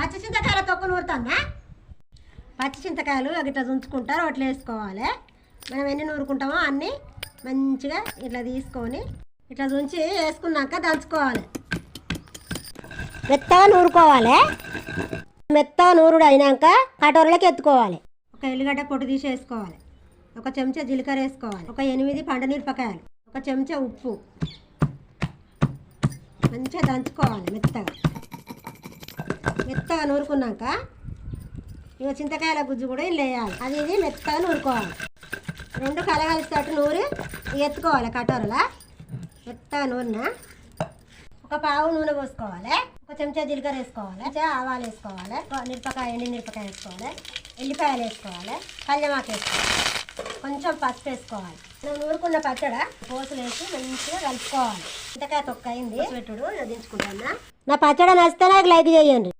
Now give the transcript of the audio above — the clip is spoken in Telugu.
పచ్చి చింతకాయల తొక్కు నూరుతుందా? పచ్చి చింతకాయలు ఇట్లా దుంచుకుంటారు అట్లా వేసుకోవాలి. మనం ఎన్ని నూరుకుంటామో అన్నీ మంచిగా ఇట్లా తీసుకొని ఇట్లా తుంచి వేసుకున్నాక దంచుకోవాలి. మెత్తగా నూరుకోవాలి. మెత్తగా నూరుడు అయినాక కటోరలోకి ఎత్తుకోవాలి. ఒక ఎల్లిగడ్డ పొట్టు తీసి వేసుకోవాలి. ఒక చెంచా జీలకర్ర వేసుకోవాలి. ఒక ఎనిమిది పండమిరపకాయలు ఒక చెంచా ఉప్పు. మంచిగా దంచుకోవాలి మెత్తగా. మెత్తగా నూరుకున్నాక ఇక చింతకాయల గుజ్జు కూడా వేయాలి. అది ఇది మెత్తగా నూరుకోవాలి. రెండు కలగలిసేటట్టు నూరి ఎత్తుకోవాలి కటోరలా. మెత్తగా నూరిన ఒక పావు నూనె పోసుకోవాలి. ఒక చెంచా జీలకర్ర వేసుకోవాలి. ఆవాలు వేసుకోవాలి. మిరపకాయ ఎండి మిరపకాయ వేసుకోవాలి. ఎల్లిపాయలు వేసుకోవాలి. కళ్ళమాకు వేసుకోవాలి. కొంచెం పసుపు వేసుకోవాలి. మనం నూరుకున్న పచ్చడ పోసులు వేసి మంచిగా కలుపుకోవాలి. చింతకాయ తొక్క అయింది. పెట్టుడు దించుకుంటాను నా పచ్చడ నచ్చితే నాకు లైక్ చేయండి.